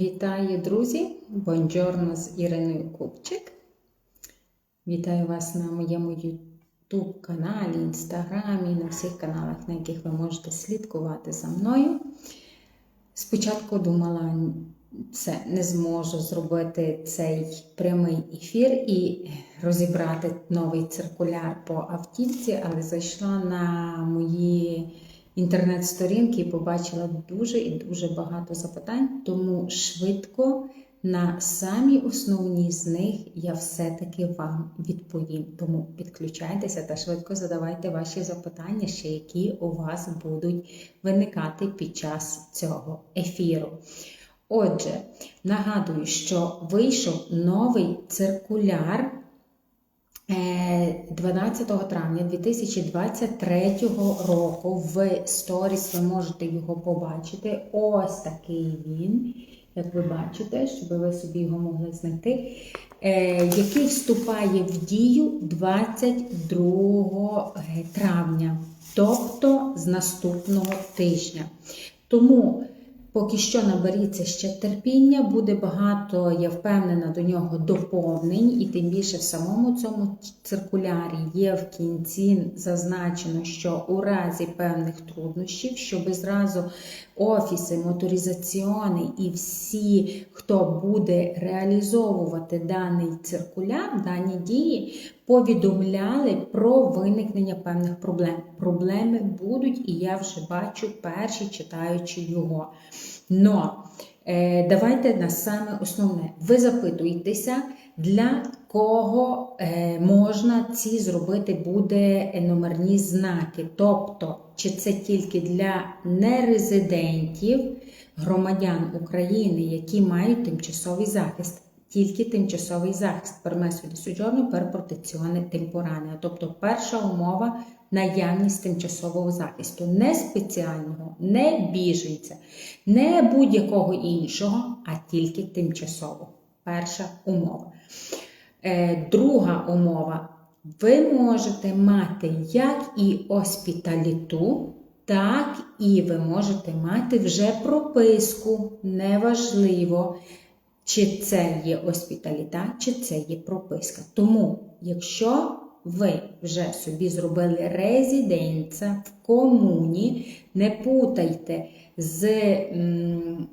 Вітаю, друзі! Бонджорно з Іриною Купчик. Вітаю вас на моєму YouTube каналі, Інстаграмі, на всіх каналах, на яких ви можете слідкувати за мною. Спочатку думала, це не зможу зробити цей прямий ефір і розібрати новий циркуляр по автівці, але зайшла на мої інтернет-сторінки і побачила дуже і дуже багато запитань, тому швидко на самі основні з них я все-таки вам відповім. Тому підключайтеся та швидко задавайте ваші запитання, ще які у вас будуть виникати під час цього ефіру. Отже, нагадую, що вийшов новий циркуляр. 12 Е, травня 2023 року в сторіс ви можете його побачити. Ось такий він, як ви бачите, щоб ви собі його могли знайти, е, який вступає в дію 22 травня, тобто з наступного тижня. Тому Поки що наберіться ще терпіння, буде багато, я впевнена, до нього доповнень, і тим більше в самому цьому циркулярі є в кінці зазначено, що у разі певних труднощів, щоб зразу офіси, моторизаціони і всі, хто буде реалізовувати даний циркуляр, дані дії, повідомляли про виникнення певних проблем. Проблеми будуть, і я вже бачу перші читаючи його. Но давайте на саме основне. Ви запитуєтеся, для кого е, можна ці зробити буде номерні знаки. Тобто, чи це тільки для нерезидентів, громадян України, які мають тимчасовий захист. Тільки тимчасовий захист пермесу soggiorno per protezione. Тобто перша умова наявність тимчасового захисту, не спеціального, не біженця, не будь-якого іншого, а тільки тимчасового. Перша умова. Е, друга умова. Ви можете мати як і оспіталіту, так і ви можете мати вже прописку. Неважливо, чи це є оспіталіта, чи це є прописка. Тому, якщо ви вже собі зробили резиденца в комуні, не путайте з м,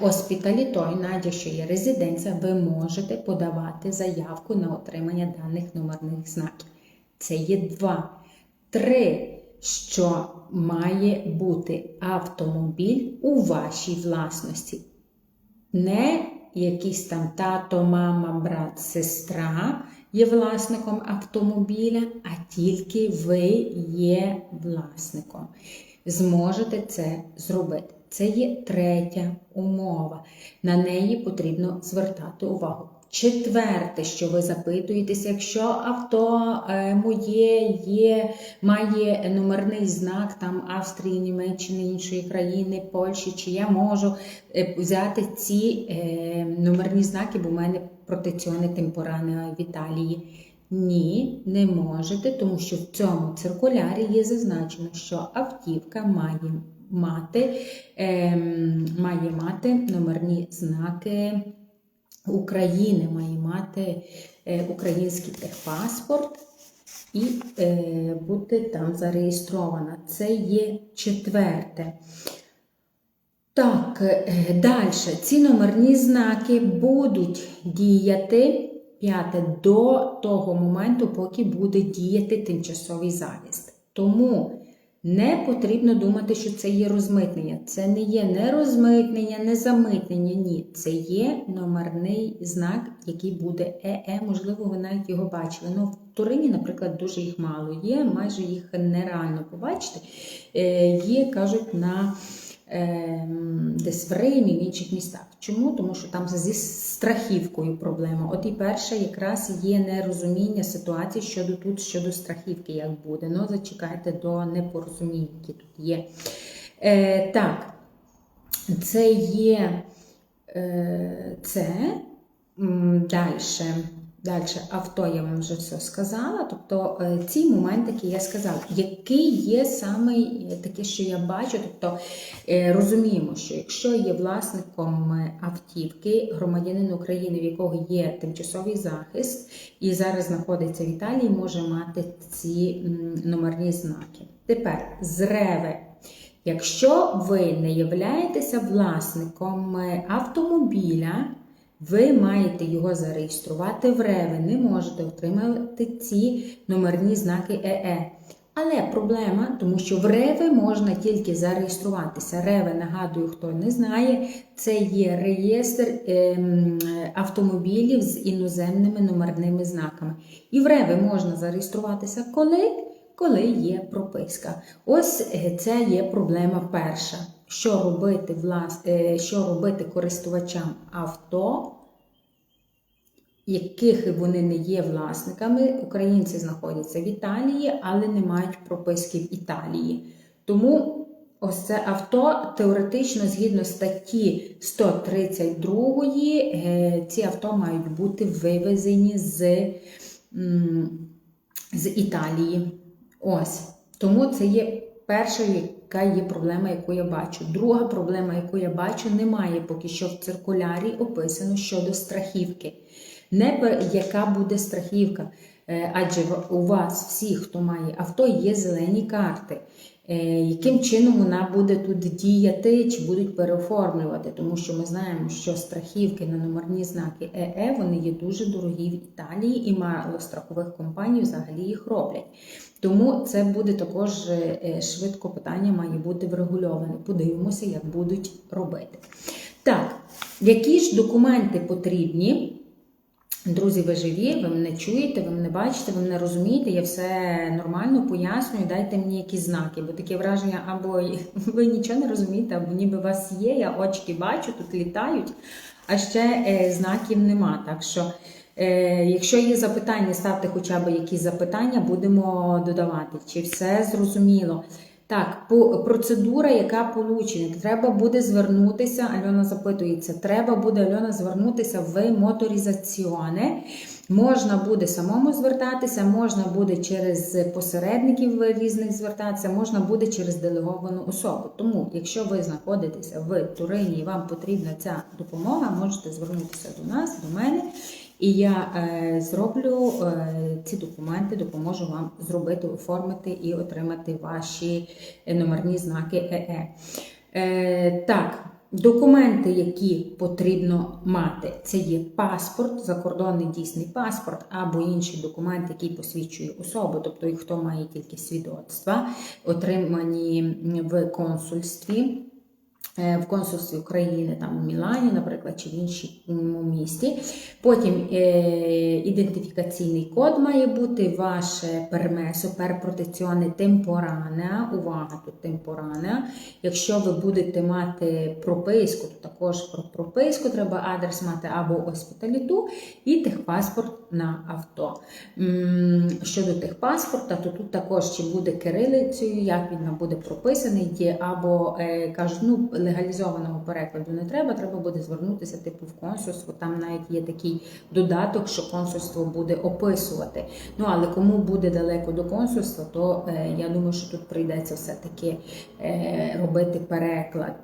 оспіталітою, навіть якщо є резиденція, ви можете подавати заявку на отримання даних номерних знаків. Це є два. Три. Що має бути автомобіль у вашій власності. Не якийсь там тато, мама, брат, сестра є власником автомобіля, а тільки ви є власником. Зможете це зробити. Це є третя умова. На неї потрібно звертати увагу. Четверте, що ви запитуєтеся, якщо авто е, моє є, має номерний знак там Австрії, Німеччини, іншої країни, Польщі, чи я можу е, взяти ці е, номерні знаки, бо в мене протеціони темпоране в Італії. Ні, не можете, тому що в цьому циркулярі є зазначено, що автівка має мати, е, має мати номерні знаки. України має мати е, український техпаспорт і е, бути там зареєстрована. Це є четверте. Так, е, далі. Ці номерні знаки будуть діяти п'яте до того моменту, поки буде діяти тимчасовий захист. Тому не потрібно думати, що це є розмитнення. Це не є не розмитнення, не замитнення. Ні. Це є номерний знак, який буде ЕЕ. Можливо, ви навіть його бачили. Ну, в Турині, наприклад, дуже їх мало є, майже їх нереально побачити. Е, Є, кажуть, на десь в Римі, в інших містах. Чому? Тому що там зі страхівкою проблема. От і перша якраз є нерозуміння ситуації щодо тут, щодо страхівки, як буде. Ну, зачекайте до непорозумінь, які тут є. Е, Так, це є е, це. Далі. Далі, авто я вам вже все сказала. Тобто е, ці моментики я сказала, який є саме таке, що я бачу. Тобто е, розуміємо, що якщо є власником е, автівки, громадянин України, в якого є тимчасовий захист, і зараз знаходиться в Італії, може мати ці номерні знаки. Тепер з реви. Якщо ви не являєтеся власником автомобіля, ви маєте його зареєструвати в РЕВИ, не можете отримати ці номерні знаки ЕЕ. Але проблема, тому що в РЕВИ можна тільки зареєструватися. РЕВИ, нагадую, хто не знає, це є реєстр ем, автомобілів з іноземними номерними знаками. І в РЕВИ можна зареєструватися коли? Коли є прописка. Ось е, це є проблема перша. Що робити, влас... е, що робити користувачам авто, яких вони не є власниками. Українці знаходяться в Італії, але не мають прописки в Італії. Тому ось це авто теоретично, згідно статті 132, е, ці авто мають бути вивезені з, з Італії. Ось. Тому це є перша, яка є проблема, яку я бачу. Друга проблема, яку я бачу, немає поки що в циркулярі описано щодо страхівки. Не яка буде страхівка, Е, адже у вас, всі, хто має авто, є зелені карти. Е, Яким чином вона буде тут діяти, чи будуть переоформлювати, тому що ми знаємо, що страхівки на номерні знаки ЕЕ вони є дуже дорогі в Італії, і мало страхових компаній взагалі їх роблять. Тому це буде також е, е, швидко питання має бути врегульоване. Подивимося, як будуть робити. Так, які ж документи потрібні? Друзі, ви живі, ви мене чуєте, ви мене бачите, ви мене розумієте, я все нормально пояснюю, дайте мені якісь знаки, бо таке враження, або ви нічого не розумієте, або ніби вас є, я очки бачу, тут літають, а ще е, знаків нема. Так що, якщо є запитання, ставте хоча б якісь запитання, будемо додавати. Чи все зрозуміло? Так, процедура, яка получена, треба буде звернутися. Альона запитується, треба буде Альона звернутися в моторизаціоне. Можна буде самому звертатися, можна буде через посередників різних звертатися, можна буде через делеговану особу. Тому, якщо ви знаходитеся в Турині і вам потрібна ця допомога, можете звернутися до нас, до мене. І я е, зроблю е, ці документи, допоможу вам зробити, оформити і отримати ваші е, номерні знаки ЕЕ. Так, документи, які потрібно мати, це є паспорт, закордонний дійсний паспорт або інший документ, який посвідчує особу, тобто хто має тільки свідоцтва, отримані в консульстві. Е, В консульстві України, там у Мілані, наприклад, чи в іншому місті. Потім е, ідентифікаційний код має бути, ваше пермесо protezione temporanea, увага, тут temporanea. Якщо ви будете мати прописку, то також про прописку треба адрес мати або оспіталіту і техпаспорт на авто. Щодо техпаспорта, то тут також чи буде кирилицею, як він нам буде прописаний, або е, кажуть, ну легалізованого перекладу не треба, треба буде звернутися типу в консульство. Там навіть є такий додаток, що консульство буде описувати. Ну але кому буде далеко до консульства, то е, я думаю, що тут прийдеться все-таки е, робити переклад.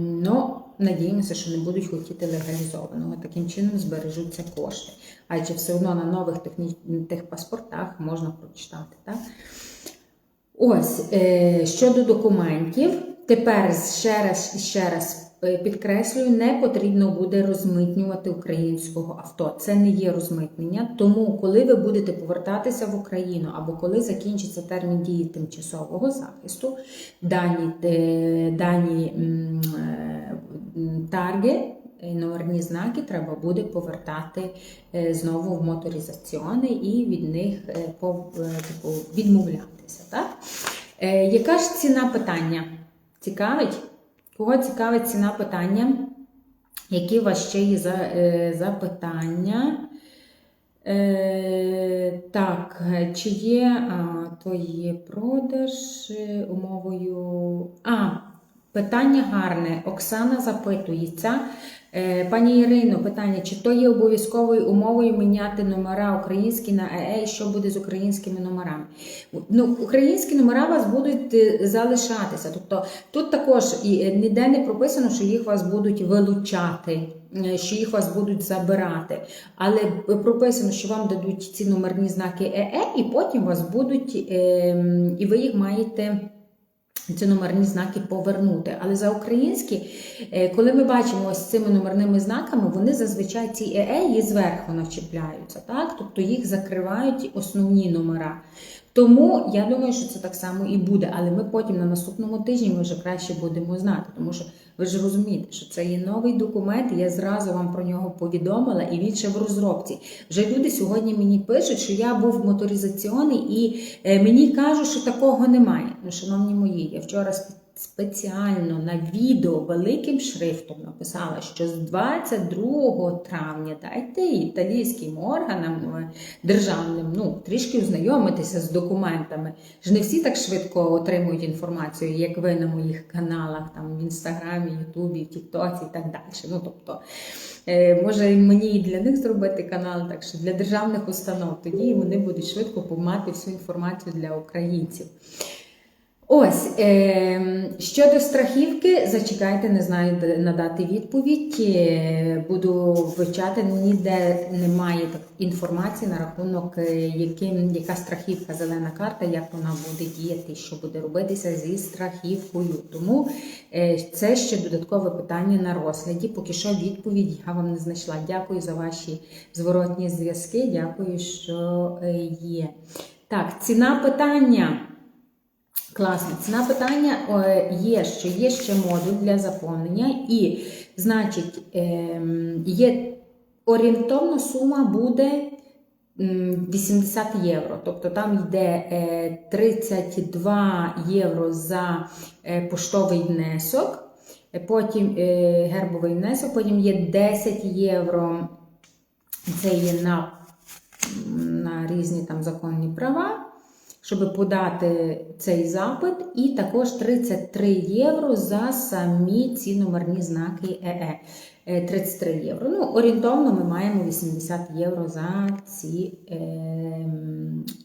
Ну, надіємося, що не будуть хотіти легалізованого. Таким чином збережуться кошти. Адже все одно на нових техпаспортах можна прочитати. Так? Ось е, щодо документів, тепер ще раз і ще раз е, підкреслюю, не потрібно буде розмитнювати українського авто. Це не є розмитнення. Тому, коли ви будете повертатися в Україну або коли закінчиться термін дії тимчасового захисту, дані, е, дані тарги. Номерні знаки треба буде повертати е, знову в моторизаціони і від них е, е, типу, відмовлятися. Так? Яка ж ціна питання? Цікавить? Кого цікавить ціна питання? Які у вас ще є запитання? Е, так, чи є а, то є продаж умовою. А, питання гарне. Оксана запитується. Е, Пані Ірино, питання: чи то є обов'язковою умовою міняти номера українські на ЕЕ, і що буде з українськими номерами? Ну, українські номера вас будуть е, залишатися. Тобто тут також і е, ніде не прописано, що їх вас будуть вилучати, що їх вас будуть забирати. Але прописано, що вам дадуть ці номерні знаки ЕЕ, і потім вас будуть, ем, і ви їх маєте. Ці номерні знаки повернути. Але за українські, е, коли ми бачимо ось цими номерними знаками, вони зазвичай ці ЕЕ і зверху навчіпляються, так? Тобто їх закривають основні номера. Тому я думаю, що це так само і буде. Але ми потім на наступному тижні ми вже краще будемо знати, тому що ви ж розумієте, що це є новий документ. Я зразу вам про нього повідомила, і він ще в розробці. Вже люди сьогодні мені пишуть, що я був моторизаційний, і е, мені кажуть, що такого немає. Ну, шановні мої, я вчора спеціально на відео великим шрифтом написала, що з 22 травня дайте італійським органам е, державним ну, трішки ознайомитися з документами. Ж не всі так швидко отримують інформацію, як ви на моїх каналах, там в інстаграмі, Ютубі, Тіктоці і так далі. Ну, тобто, е, може мені і для них зробити канал, так що для державних установ, тоді вони будуть швидко мати всю інформацію для українців. Ось е, щодо страхівки, зачекайте, не знаю де надати відповідь. Е, Буду вивчати, ніде немає інформації на рахунок, е, яким, яка страхівка зелена карта, як вона буде діяти, що буде робитися зі страхівкою. Тому е, це ще додаткове питання на розгляді. Поки що відповідь я вам не знайшла. Дякую за ваші зворотні зв'язки. Дякую, що є. Так, ціна питання. Класно. Ціна питання е, є, що є ще модуль для заповнення, і, значить, ем, є орієнтовна сума буде 80 євро. Тобто там йде е, 32 євро за е, поштовий внесок, е, потім е, гербовий внесок, потім є 10 євро. Це є на, на різні там законні права щоб подати цей запит, і також 33 євро за самі ці номерні знаки ЕЕ. Е, 33 євро. Ну, орієнтовно ми маємо 80 євро за ці, е,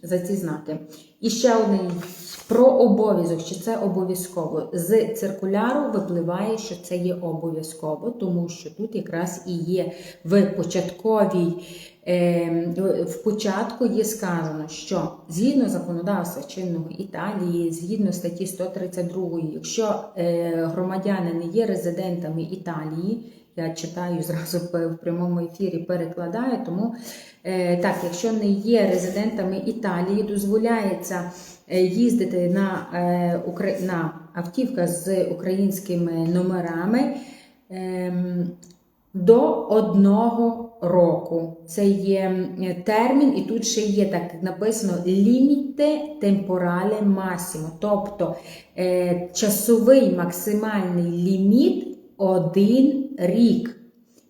за ці знаки. І ще один про обов'язок, що це обов'язково. З циркуляру випливає, що це є обов'язково, тому що тут якраз і є в початковій. Е, В початку є сказано, що згідно законодавства чинного Італії, згідно статті 132, якщо е, громадяни не є резидентами Італії, я читаю зразу в прямому ефірі, перекладаю, тому е, так, якщо не є резидентами Італії, дозволяється їздити на, е, на автівках з українськими номерами. ем, до одного року. Це є е, термін, і тут ще є так написано ліміте темпорале масімо, тобто е, часовий максимальний ліміт один рік.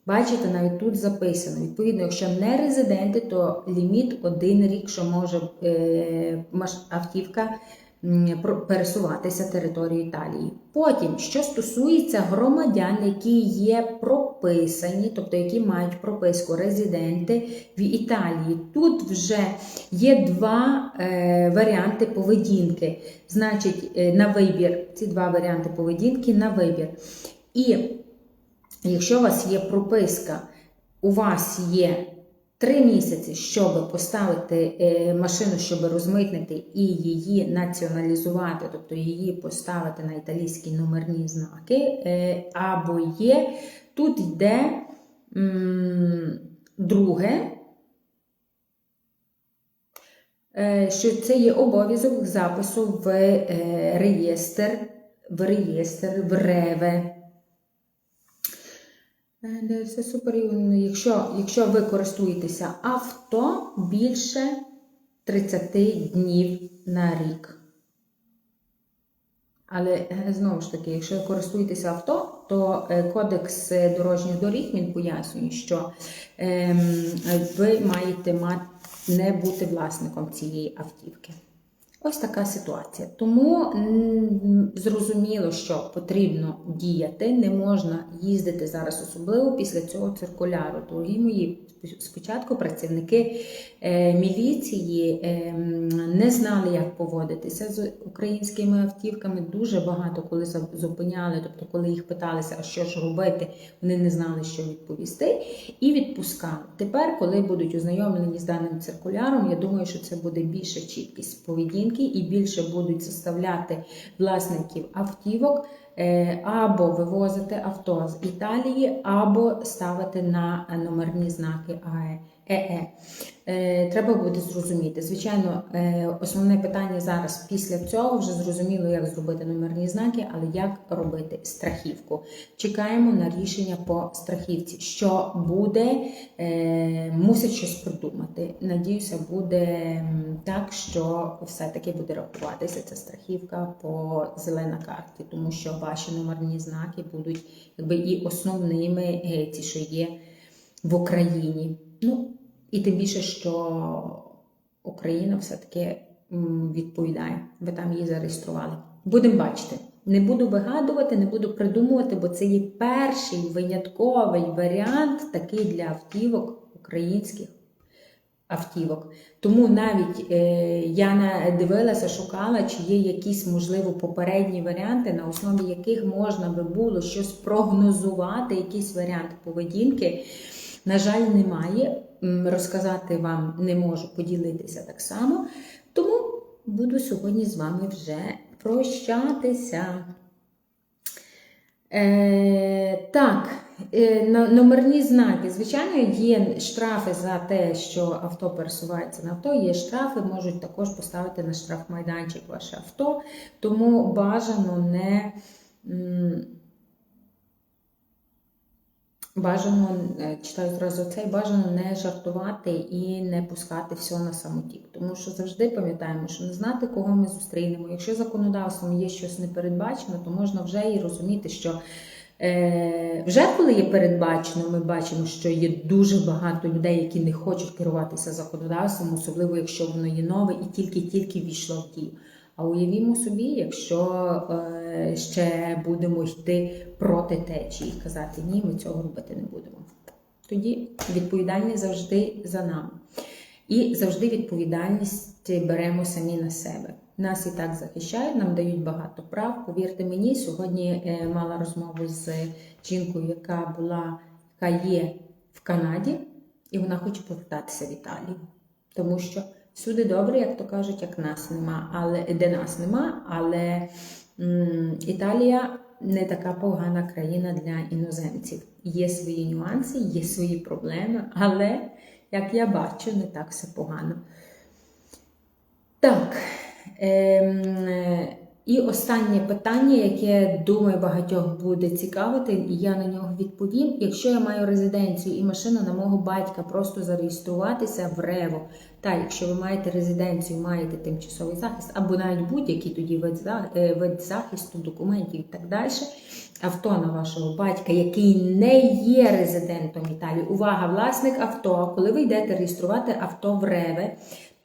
Бачите, навіть тут записано. Відповідно, якщо не резиденти, то ліміт один рік, що може е, автівка пересуватися територією Італії. Потім, що стосується громадян, які є прописані, тобто які мають прописку резиденти в Італії, тут вже є два е, варіанти поведінки. Значить, е, на вибір ці два варіанти поведінки на вибір. І якщо у вас є прописка, у вас є три місяці, щоб поставити е, машину, щоб розмитнити і її націоналізувати, тобто її поставити на італійські номерні знаки, е, або є, тут йде друге. е, Що це є обов'язок запису в реєстр, в реєстр, в реве. Е, Все супер. Якщо, якщо ви користуєтеся авто більше 30 днів на рік. Але е, знову ж таки, якщо ви користуєтеся авто, то е, кодекс дорожніх доріг він пояснює, що ем, ви маєте не бути власником цієї автівки. Ось така ситуація. Тому зрозуміло, що потрібно діяти, не можна їздити зараз, особливо після цього циркуляру. Дорогі мої, спочатку працівники е, міліції е, не знали, як поводитися з українськими автівками. Дуже багато коли зупиняли, тобто, коли їх питалися, а що ж робити, вони не знали, що відповісти, і відпускали. Тепер, коли будуть ознайомлені з даним циркуляром, я думаю, що це буде більша чіткість поведінки і більше будуть заставляти власників автівок або вивозити авто з Італії, або ставити на номерні знаки АЕ. ЕЕ. Е, Треба буде зрозуміти. Звичайно, е, основне питання зараз після цього вже зрозуміло, як зробити номерні знаки, але як робити страхівку. Чекаємо на рішення по страхівці. Що буде, е, мусить щось придумати. Надіюся, буде так, що все-таки буде рахуватися ця страхівка по зелена карті, тому що ваші номерні знаки будуть якби і основними, е, ті, що є в Україні. Ну, і тим більше, що Україна все-таки відповідає. Ви там її зареєстрували. Будемо бачити. Не буду вигадувати, не буду придумувати, бо це є перший винятковий варіант такий для автівок українських автівок. Тому навіть е, я дивилася, шукала, чи є якісь, можливо, попередні варіанти, на основі яких можна би було щось прогнозувати, якийсь варіант поведінки. На жаль, немає. Розказати вам не можу поділитися так само. Тому буду сьогодні з вами вже прощатися. Е, так, е, номерні знаки. Звичайно, є штрафи за те, що авто пересувається на авто. Є штрафи, можуть також поставити на штрафмайданчик ваше авто. Тому бажано не. Бажано, е, читаю зразу цей, бажано не жартувати і не пускати все на самотік. Тому що завжди пам'ятаємо, що не знати, кого ми зустрінемо. Якщо законодавством є щось непередбачено, то можна вже і розуміти, що е, вже коли є передбачено, ми бачимо, що є дуже багато людей, які не хочуть керуватися законодавством, особливо якщо воно є нове і тільки-тільки війшло в дію. А уявімо собі, якщо е, ще будемо йти проти течії і казати, ні, ми цього робити не будемо. Тоді відповідальність завжди за нами. І завжди відповідальність беремо самі на себе. Нас і так захищають, нам дають багато прав. Повірте мені, сьогодні е, мала розмову з жінкою, яка була, яка є в Канаді, і вона хоче повертатися в Італію. Тому що всюди добре, як то кажуть, як нас нема, але де нас нема, але Італія не така погана країна для іноземців. Є свої нюанси, є свої проблеми, але, як я бачу, не так все погано. Так. Е, і останнє питання, яке думаю багатьох буде цікавити, і я на нього відповім. Якщо я маю резиденцію і машина на мого батька просто зареєструватися в РЕВО, та якщо ви маєте резиденцію, маєте тимчасовий захист, або навіть будь-який тоді вид, е, захисту, документів і так далі, авто на вашого батька, який не є резидентом Італії. Увага, власник авто, коли ви йдете реєструвати авто в РЕВЕ,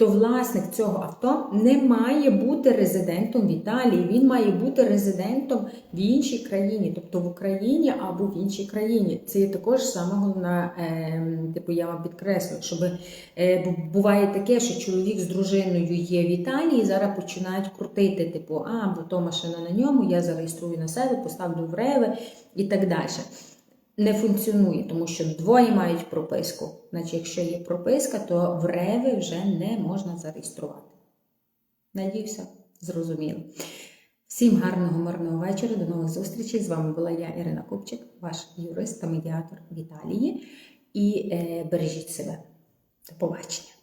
то власник цього авто не має бути резидентом в Італії, він має бути резидентом в іншій країні, тобто в Україні або в іншій країні. Це є також саме головна, е, типу, я вам підкреслю, щоб е, буває таке, що чоловік з дружиною є в Італії, і зараз починають крутити, типу, а, бо то машина на ньому, я зареєструю на себе, поставлю в реве і так далі не функціонує, тому що двоє мають прописку. Значить, якщо є прописка, то в Реви вже не можна зареєструвати. Надіюся, зрозуміло. Всім гарного мирного вечора, до нових зустрічей. З вами була я, Ірина Купчик, ваш юрист та медіатор в Італії. І е, бережіть себе. До побачення.